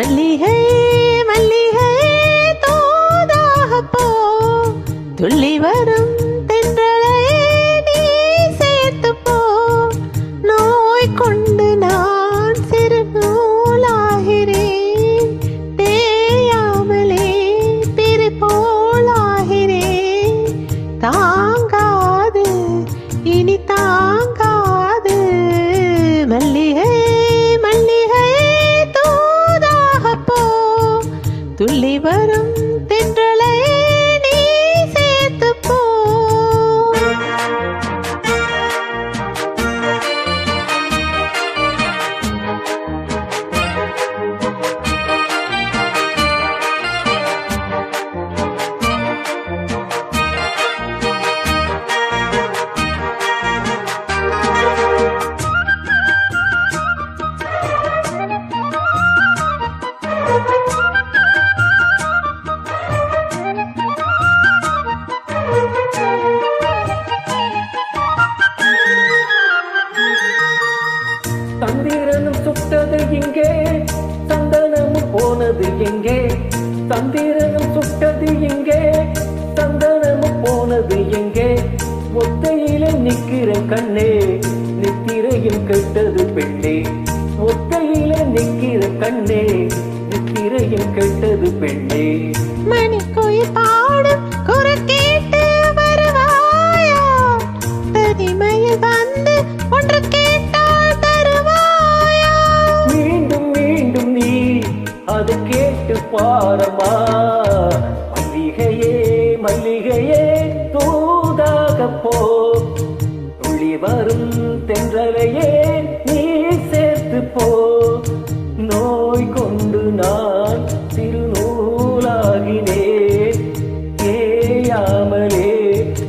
மல்லிகை மல்லிகை தோதாக போ. துள்ளி வரும் தென்றலை விட்டது சுட்டது இங்கே சந்தனமும் போனது எங்கே தந்திரனும் சுட்டது இங்கே சந்தனமும் போனது எங்கே ஒத்தையில நிக்கிற கண்ணே நித்திரையும் கெட்டது பெண்ணே. ஒத்தையில நிக்கிற கண்ணே நித்திரையும் கெட்டது பெண்ணே. மணிக்குயில் பாடும் போ. துளி வரும் தென்றலையே நீ சேர்த்து போ. நோய் கொண்டு நான் திருநூலாகினேன். ஏயாமலே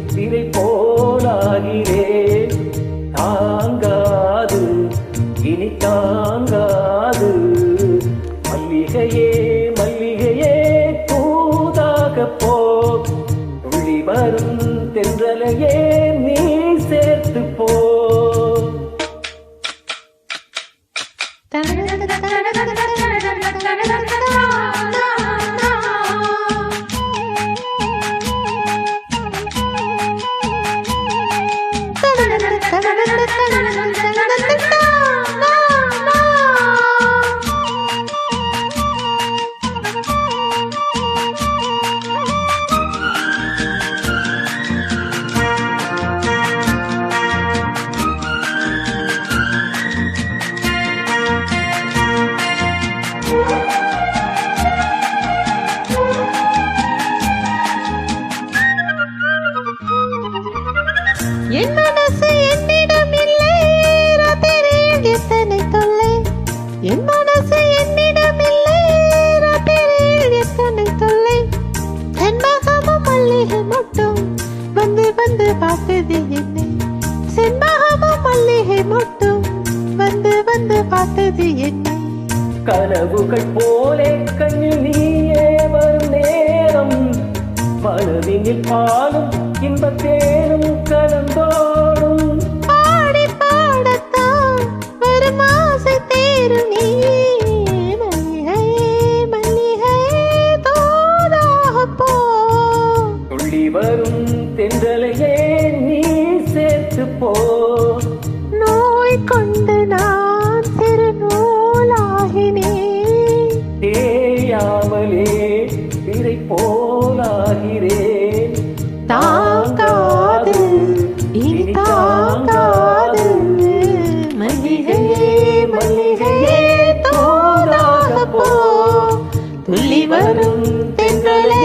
சிறை போலாகிறேன் தாங்காது இனி தாங்காது. மல்லிகையே மல்லிகையே தூதாக போ. துளி வரும் தென்றலையே. கனவுகள் போலே கண்ணில் நீயே வரும் நேரம். மனதினில் பாலும் இன்பத்தேனும் கலந்தோ தென்றலே